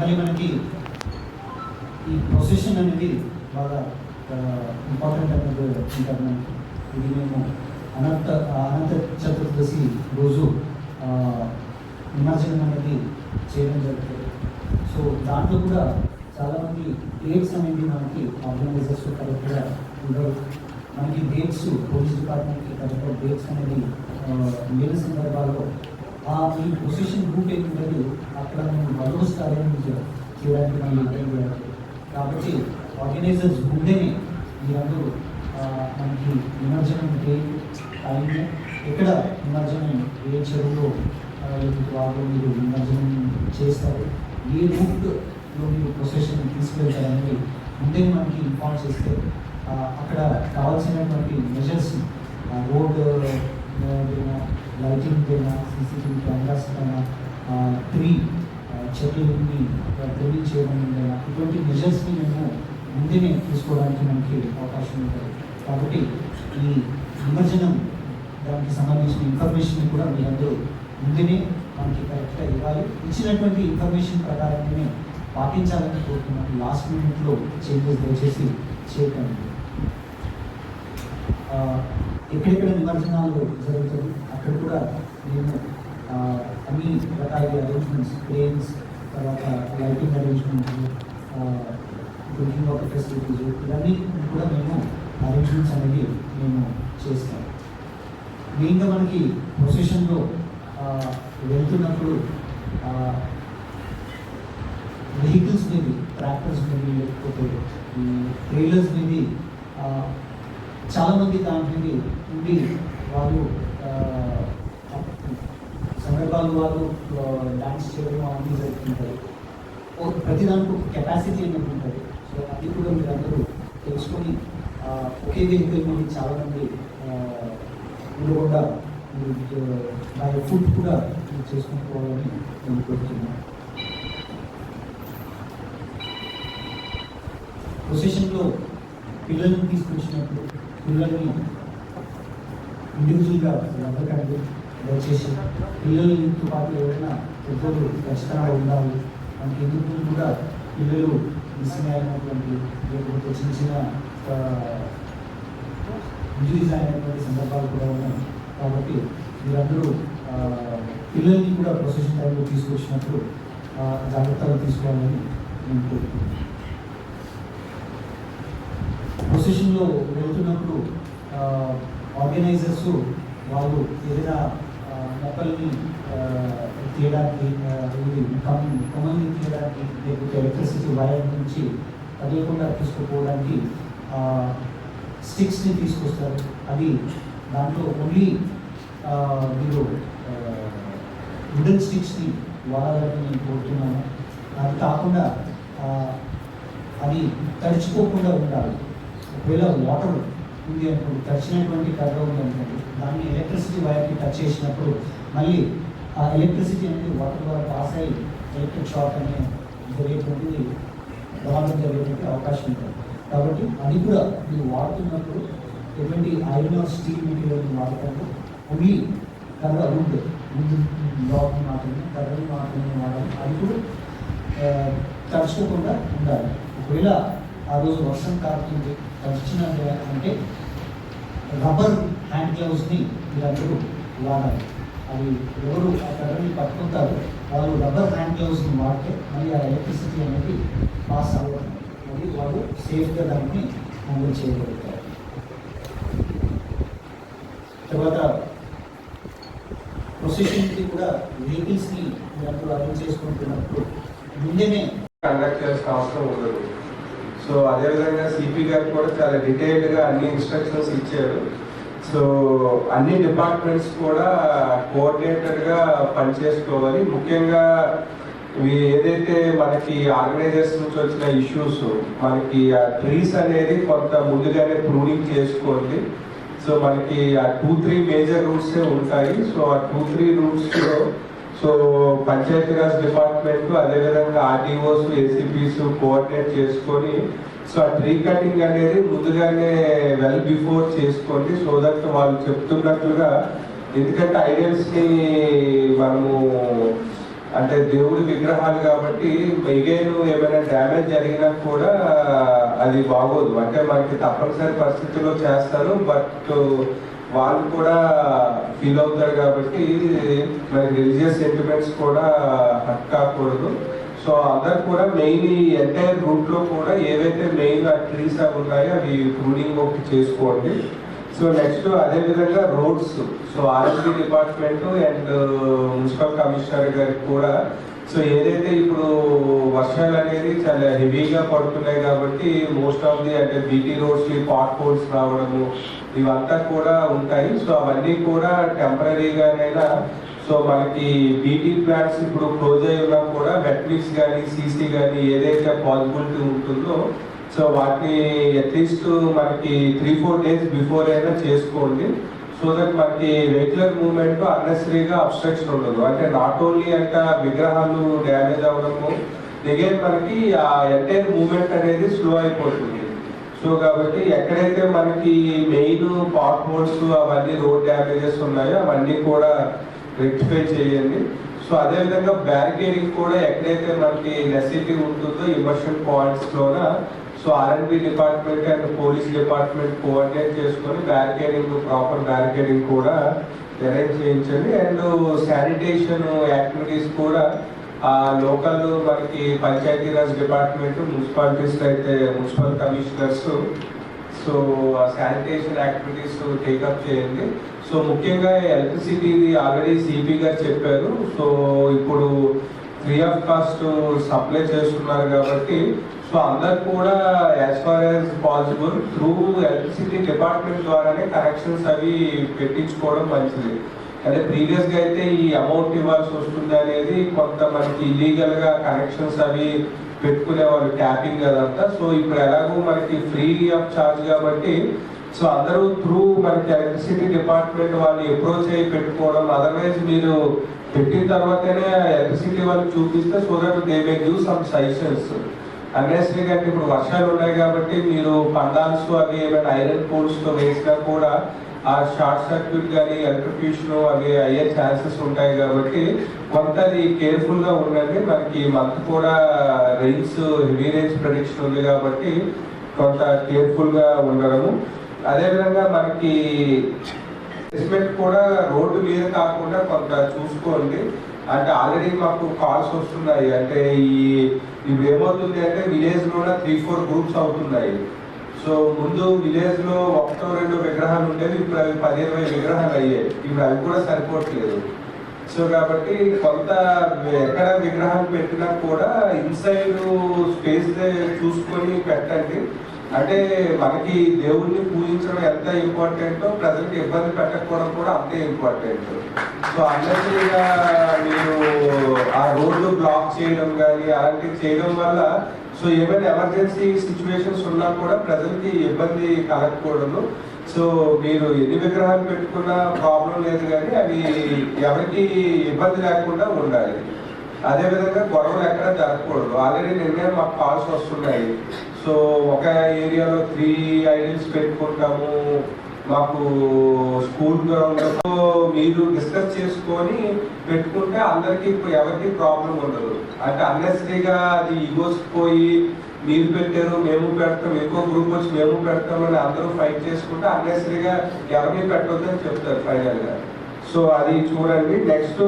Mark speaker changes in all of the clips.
Speaker 1: మరి మనకి ఈ ప్రొసెషన్ అనేది బాగా ఇంపార్టెంట్ అనేది ఉంటారు మనకి. ఇది మేము అనంత అనంత చతుర్దశి రోజు నిమజ్జనం అనేది చేయడం జరుగుతుంది. సో దాంట్లో కూడా చాలామంది డేట్స్ అనేది మనకి ఆర్గనైజర్స్ కరెక్ట్గా ఉండవు మనకి డేట్స్ పోలీస్ డిపార్ట్మెంట్కి కరెక్ట్గా డేట్స్ అనేది ఆ, లేని సందర్భాల్లో ఆ ఈ పొజిషన్ గ్రూప్ ఏంటంటే అక్కడ మనం బందోబస్తు అరేంజ్ చూడడానికి మనం అర్థం చేయాలి కాబట్టి ఆర్గనైజర్స్ ముందేనే మీరందరూ మనకి నిమజ్జనం డే టైం ఎక్కడ నిమజ్జనం ఏ చెరువులో వాళ్ళు మీరు నిమజ్జనం చేస్తారు ఏ రూట్లో మీరు ప్రొసెషన్ తీసుకెళ్తారనేది ముందే మనకి ఇన్ఫార్మ్ చేస్తే అక్కడ కావాల్సినటువంటి మెజర్స్ రోడ్ లైటింగ్ పైన సీసీటీవీ కెమెరాస్ పైన ట్రీ చెట్లని ట్రిమింగ్ చేయడం పైన ఇటువంటి మెజర్స్ని మేము ముందేనే తీసుకోవడానికి మనకి అవకాశం ఉంటుంది. కాబట్టి ఈ నిమజ్జనం దానికి సంబంధించిన ఇన్ఫర్మేషన్ కూడా మీరందరూ ముందునే మనకి కరెక్ట్గా ఇవ్వాలి. ఇచ్చినటువంటి ఇన్ఫర్మేషన్ ప్రకారంగానే పాటించాలని కోరుకున్నాను లాస్ట్ మినిట్లో చేంజెస్ దయచేసి చేయకండి. ఎక్కడెక్కడ నిమజ్జనాలు జరుగుతుంది అక్కడ కూడా మేము అన్ని రకాల అరేంజ్మెంట్స్ క్రేన్స్ తర్వాత lighting arrangements drinking water facilities ఇవన్నీ కూడా మేము అరేంజ్మెంట్స్ అనేది మేము చేస్తాం. మెయిన్గా మనకి ప్రొసెషన్లో వెళ్తున్నప్పుడు వెహికల్స్ మీద ట్రాక్టర్స్ మీద లేకపోతే ట్రైలర్స్ మీద చాలామంది దాని ఉండి వాళ్ళు సందర్భాలు వాళ్ళు డాన్స్ చేయడం అవన్నీ జరుగుతుంటారు ప్రతి దానికి ఒక కెపాసిటీ అనేది ఉంటుంది. సో అది కూడా మీరు అందరూ తెలుసుకొని ఒకే వెహికల్ మీద చాలామంది ఉండకుండా మీరు దాని ఫుడ్ కూడా మీరు చేసుకుని పోవాలని నేను కోరుతున్నాను. పొజిషన్లో పిల్లల్ని తీసుకొచ్చినప్పుడు పిల్లల్ని ఇండివిజువల్గా ఎవరికంటే దయచేసి పిల్లలతో పాటు ఎవరైనా పెద్దలు ఖచ్చితంగా ఉండాలి. మనకి ఎందుకు కూడా పిల్లలు మిస్సింగ్ అయినటువంటి లేకపోతే చిన్న చిన్న ఇంజరీస్ అయినటువంటి సందర్భాలు కూడా ఉన్నాయి. కాబట్టి మీరందరూ పిల్లల్ని కూడా ప్రొసెషన్ టైంలో తీసుకొచ్చినప్పుడు జాగ్రత్తగా తీసుకోవాలని నేను కోరుకుంటున్నాను. పొజిషన్లో వెళ్తున్నప్పుడు ఆర్గనైజర్స్ వాళ్ళు ఏదైనా మొక్కల్ని తీయడానికి ఇది కమ్ కమల్ని తీయడానికి లేకపోతే ఎలక్ట్రిసిటీ వైర్ నుంచి కదలకుండా తీసుకుపోవడానికి స్టిక్స్ని తీసుకొస్తారు. అది దాంట్లో ఓన్లీ మీరు వుడెన్ స్టిక్స్ని వాడాలని నేను కోరుతున్నాను. అది కాకుండా అది తడిచిపోకుండా ఉండాలి. ఒకవేళ వాటర్ ఉంది అనుకోండి తడిచినటువంటి కర్ర ఉంది అనుకోండి దాన్ని ఎలక్ట్రిసిటీ వైర్కి టచ్ చేసినప్పుడు మళ్ళీ ఆ ఎలక్ట్రిసిటీ అనేది వాటర్ ద్వారా పాస్ అయ్యి ఎలక్ట్రిక్ షాక్ అనే జరిగేటువంటిది ప్రమాదం జరిగేటువంటి అవకాశం ఉంటుంది. కాబట్టి అది కూడా మీరు వాడుతున్నప్పుడు ఎటువంటి ఐరన్ ఆర్ స్టీల్ మెటీరియల్ వాడకుండా. ఓన్లీ కర్ర వుడ్ వుడ్ బ్లాక్ మాత్రమే కర్రలు మాత్రమే వాడాలి. అది కూడా తడుచుకోకుండా ఉండాలి. ఒకవేళ ఆ రోజు వర్షం కారుతుంది రక్షణ అంటే రబ్బర్ హ్యాండ్ గ్లౌస్ని వీళ్ళందరూ వాడాలి. అది ఎవరు ఆ కర్రని పట్టుకుంటారు వాళ్ళు రబ్బర్ హ్యాండ్ గ్లౌస్ని వాడితే మళ్ళీ ఆ ఎలక్ట్రిసిటీ అనేది పాస్ అవ్వడం మరియు వాళ్ళు సేఫ్గా దాన్ని హ్యాండిల్ చేయగలుగుతారు. తర్వాత ప్రొసెషన్కి కూడా వెహికల్స్ని వీళ్ళందరూ అర్థం చేసుకుంటున్నప్పుడు ముందేనే
Speaker 2: కండక్ట్ చేసిన అవసరం ఉండదు. సో అదేవిధంగా సిపి గారు కూడా చాలా డీటెయిల్డ్గా అన్ని ఇన్స్ట్రక్షన్స్ ఇచ్చారు. సో అన్ని డిపార్ట్మెంట్స్ కూడా కోఆర్డినేటర్గా పనిచేసుకోవాలి. ముఖ్యంగా ఇవి ఏదైతే మనకి ఆర్గనైజర్స్ నుంచి వచ్చిన ఇష్యూస్ మనకి ఆ ట్రీస్ అనేది కొంత ముందుగానే ప్రూనింగ్ చేసుకోండి. సో మనకి ఆ టూ త్రీ మేజర్ రూట్సే ఉంటాయి. సో ఆ టూ త్రీ రూట్స్లో సో సో పంచాయతీరాజ్ డిపార్ట్మెంట్ అదేవిధంగా ఆర్డీఓస్ ఏసీపీస్ కోఆర్డినేట్ చేసుకొని సో ఆ ట్రీ కటింగ్ అనేది ముందుగానే వెల్ బిఫోర్ చేసుకోండి సో దట్ వాళ్ళు చెప్తున్నట్లుగా. ఎందుకంటే ఐడియల్స్ని మనము అంటే దేవుడి విగ్రహాలు కాబట్టి మిగేను ఏమైనా డ్యామేజ్ జరిగినా కూడా అది బాగోదు. అంటే మనకి తప్పనిసరి పరిస్థితుల్లో చేస్తారు బట్ వాళ్ళు కూడా ఫీల్ అవుతారు కాబట్టి మరి రిలీజియస్ సెంటిమెంట్స్ కూడా హట్ కాకూడదు. సో అందరు కూడా మెయిన్ ఈ ఎంటైర్ రూట్లో కూడా ఏవైతే మెయిన్ ట్రీస్ అవి ఉన్నాయో అవి ప్రూనింగ్ ఒకటి చేసుకోండి. సో నెక్స్ట్ అదేవిధంగా roads so RSP department and municipal commissioner గారికి కూడా. సో ఏదైతే ఇప్పుడు వర్షాలు అనేది చాలా హెవీగా పడుతున్నాయి కాబట్టి మోస్ట్ ఆఫ్ ది అంటే బీటీ రోడ్స్కి పాట్ హోల్స్ రావడము ఇవంతా కూడా ఉంటాయి. సో అవన్నీ కూడా టెంపరీగానైనా సో మనకి బీటీ ప్లాంట్స్ ఇప్పుడు క్లోజ్ అయి ఉన్నా కూడా వెట్మిక్స్ కానీ సీసీ కానీ ఏదైతే పాసిబిలిటీ ఉంటుందో సో వాటిని అట్లీస్ట్ మనకి త్రీ ఫోర్ డేస్ బిఫోర్ అయినా చేసుకోండి. సో దట్ మనకి రెగ్యులర్ మూమెంట్ అన్నెసరీగా అబ్స్ట్రక్షన్ ఉండదు. అంటే నాట్ ఓన్లీ అంట విగ్రహాలు డ్యామేజ్ అవ్వడము దిగే మనకి ఆ ఎంటైర్ మూమెంట్ అనేది స్లో అయిపోతుంది. సో కాబట్టి ఎక్కడైతే మనకి మెయిన్ పాట్ హోల్స్ అవన్నీ రోడ్ డ్యామేజెస్ ఉన్నాయో అవన్నీ కూడా రెక్టిఫై చేయండి. సో అదే విధంగా బ్యారికేడింగ్ కూడా ఎక్కడైతే మనకి నెసిటీ ఉంటుందో ఇమర్షన్ పాయింట్స్ లోన so R and B department and police department coordinate చేసుకొని బ్యారికేడింగ్ ప్రాపర్ బ్యారికేడింగ్ కూడా అరేంజ్ చేయించండి. అండ్ శానిటేషన్ యాక్టివిటీస్ కూడా ఆ లోకల్ మనకి పంచాయతీరాజ్ డిపార్ట్మెంట్ మున్సిపాలిటీస్ అయితే municipal commissioners so sanitation activities take up చేయండి. సో ముఖ్యంగా ఎలక్ట్రిసిటీ ఆల్రెడీ సిపి గారు చెప్పారు. సో ఇప్పుడు ఫ్రీ ఆఫ్ కాస్ట్ సప్లై చేస్తున్నారు కాబట్టి సో అందరు కూడా as far as possible through electricity department ద్వారానే కనెక్షన్స్ అవి పెట్టించుకోవడం మంచిది. అదే ప్రీవియస్గా అయితే ఈ అమౌంట్ ఇవ్వాల్సి వస్తుంది అనేది కొంత మనకి ఇల్లీగల్గా కనెక్షన్స్ అవి పెట్టుకునేవాళ్ళు ట్యాపింగ్ అదంతా. సో ఇప్పుడు ఎలాగో మనకి ఫ్రీ ఆఫ్ చార్జ్ కాబట్టి సో అందరూ త్రూ మనకి ఎలక్ట్రిసిటీ డిపార్ట్మెంట్ వాళ్ళు అప్రోచ్ అయ్యి పెట్టుకోవడం అదర్వైజ్ మీరు పెట్టిన తర్వాతనే ఎలక్ట్రిసిటీ వాళ్ళకి చూపిస్తే so that they may give some suggestions unnecessary అంటే ఇప్పుడు వర్షాలు ఉన్నాయి కాబట్టి మీరు పండాల్స్ అవి ఏమైనా ఐరన్ పోల్స్తో వేసినా కూడా ఆ షార్ట్ సర్క్యూట్ కానీ ఎలక్ట్రిక్యూషన్ అవి అయ్యే ఛాన్సెస్ ఉంటాయి కాబట్టి కొంత అది కేర్ఫుల్గా ఉండండి. మనకి మంత్ కూడా రేంజ్ హెవీ రేంజ్ ప్రొడిక్షన్ ఉంది కాబట్టి కొంత కేర్ఫుల్గా ఉండడము. అదేవిధంగా మనకి అసెస్మెంట్ కూడా రోడ్డు మీద కాకుండా కొంత చూసుకోండి. అంటే ఆల్రెడీ మాకు కాల్స్ వస్తున్నాయి. అంటే ఈ ఇప్పుడు ఏమవుతుంది అంటే విలేజ్లో త్రీ ఫోర్ గ్రూప్స్ అవుతున్నాయి. సో ముందు విలేజ్లో ఒకటో రెండు విగ్రహాలు ఉండేవి ఇప్పుడు అవి పది ఇరవై విగ్రహాలు అయ్యాయి. ఇప్పుడు అవి కూడా సరిపోవట్లేదు. సో కాబట్టి కొంత ఎక్కడ విగ్రహాలు పెట్టినా కూడా ఇన్సైడ్ స్పేస్ చూసుకొని పెట్టండి. అంటే మనకి దేవుణ్ణి పూజించడం ఎంత ఇంపార్టెంటో ప్రజలకు ఇబ్బంది పెట్టకపోవడం కూడా అంతే ఇంపార్టెంట్ సో అందరికీ మీరు ఆ రోడ్లు బ్లాక్ చేయడం కానీ అలాంటివి చేయడం వల్ల సో ఏమైనా ఎమర్జెన్సీ సిచ్యువేషన్స్ ఉన్నా కూడా ప్రజలకి ఇబ్బంది కలగకూడదు సో మీరు ఎన్ని విగ్రహాలు పెట్టుకున్నా ప్రాబ్లం లేదు కానీ అవి ఎవరికి ఇబ్బంది లేకుండా ఉండాలి. అదేవిధంగా గొడవలు ఎక్కడ జరగకూడదు. ఆల్రెడీ నిన్నే మాకు కాల్స్ వస్తున్నాయి. సో ఒక ఏరియాలో త్రీ ఐడిల్స్ పెట్టుకుంటాము. మాకు స్కూల్ ఉండదు మీరు డిస్కస్ చేసుకొని పెట్టుకుంటే అందరికి ఇప్పుడు ఎవరికి ప్రాబ్లం ఉండదు. అంటే అన్నెసరీగా అది ఈగోస్ పోయి మీరు పెట్టారు మేము పెడతాం ఇంకో గ్రూప్ వచ్చి మేము పెడతామని అందరూ ఫైట్ చేసుకుంటే అన్నెసరీగా ఎవరిని పెట్టొద్దని చెప్తారు ఫైనల్గా. సో అది చూడండి. నెక్స్ట్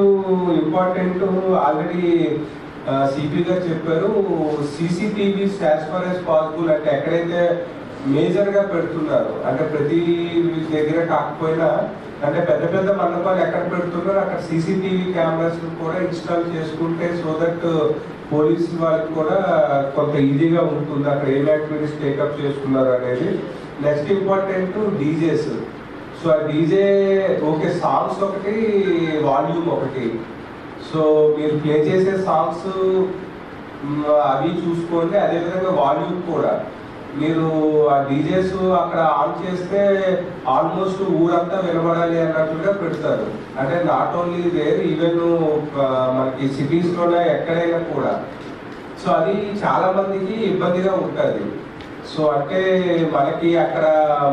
Speaker 2: ఇంపార్టెంట్ ఆల్రెడీ సిపి గారు చెప్పారు CCTV as far as possible అంటే ఎక్కడైతే మేజర్గా పెడుతున్నారు. అంటే ప్రతి దగ్గర కాకపోయినా అంటే పెద్ద పెద్ద మండపాలు ఎక్కడ పెడుతున్నారు అక్కడ సీసీటీవీ కెమెరాస్ కూడా ఇన్స్టాల్ చేసుకుంటే సో దట్ పోలీస్ వాళ్ళకి కూడా కొంత ఈజీగా ఉంటుంది. అక్కడ ఏం యాక్టివిటీస్ టేకప్ చేసుకున్నారు అనేది. Next important DJs. సో ఆ డీజే ఓకే సాంగ్స్ ఒకటి వాల్యూమ్ ఒకటి. సో మీరు ప్లే చేసే సాంగ్స్ అవి చూసుకోండి. అదేవిధంగా వాల్యూమ్ కూడా. మీరు ఆ డీజేస్ అక్కడ ఆన్ చేస్తే ఆల్మోస్ట్ ఊరంతా వినబడాలి అన్నట్టుగా పెడతారు. అంటే నాట్ ఓన్లీ దేర్ ఈవెన్ మనకి సిటీస్లోనే ఎక్కడైనా కూడా. సో అది చాలా మందికి ఇబ్బందిగా ఉంటుంది. సో అంటే మనకి అక్కడ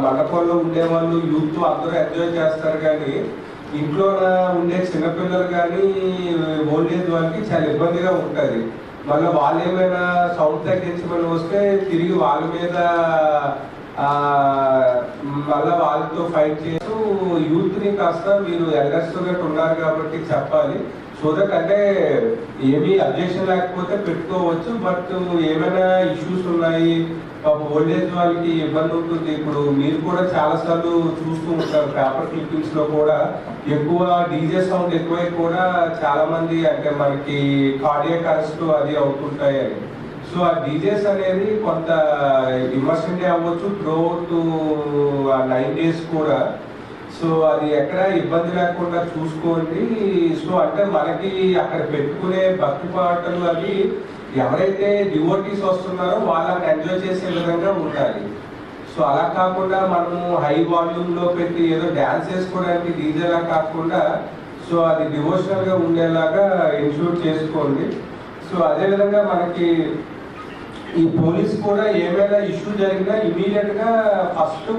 Speaker 2: మండపంలో ఉండే వాళ్ళు యూత్ అందరూ ఎంజాయ్ చేస్తారు కానీ ఇంట్లో ఉండే చిన్నపిల్లలు కానీ ఓల్డ్ ఏజ్ వాళ్ళకి చాలా ఇబ్బందిగా ఉంటుంది. మళ్ళీ వాళ్ళు ఏమైనా సౌండ్ తగ్గించమని వస్తే తిరిగి వాళ్ళ మీద మళ్ళీ మళ్ళా వాళ్ళతో ఫైట్ చేస్తూ యూత్ని కాస్త మీరు ఎలగస్తున్నట్టు ఉన్నారు కాబట్టి చెప్పాలి. సో దట్ అంటే ఏమీ అబ్జెక్షన్ లేకపోతే పెట్టుకోవచ్చు బట్ ఏమైనా ఇష్యూస్ ఉన్నాయి పాప ఓల్డేజ్ వాళ్ళకి ఇబ్బంది ఉంటుంది. ఇప్పుడు మీరు కూడా చాలా సార్లు చూస్తూ ఉంటారు పేపర్ క్లిప్పింగ్స్లో కూడా. ఎక్కువ డీజే సౌండ్ ఎక్కువై కూడా చాలా మంది అంటే మనకి కార్డియక్ అరెస్ట్ అది అవుతుంటాయి అని. సో ఆ డీజేస్ అనేది కొంత ఇమర్షన్ డే అవ్వచ్చు త్రో టు నైన్ డేస్ కూడా. సో అది ఎక్కడ ఇబ్బంది లేకుండా చూసుకోండి. సో అంటే మనకి అక్కడ పెట్టుకునే భక్తి పాటలు అవి ఎవరైతే డివోటీస్ వస్తున్నారో వాళ్ళని ఎంజాయ్ చేసే విధంగా ఉండాలి. సో అలా కాకుండా మనము హై వాల్యూమ్లో పెట్టి ఏదో డ్యాన్స్ వేసుకోవడానికి డీజేలా కాకుండా సో అది డివోషనల్గా ఉండేలాగా ఇన్షూర్ చేసుకోండి. సో అదే విధంగా మనకి ఈ పోలీస్ కూడా ఏమైనా ఇష్యూ జరిగినా ఇమీడియట్గా ఫస్ట్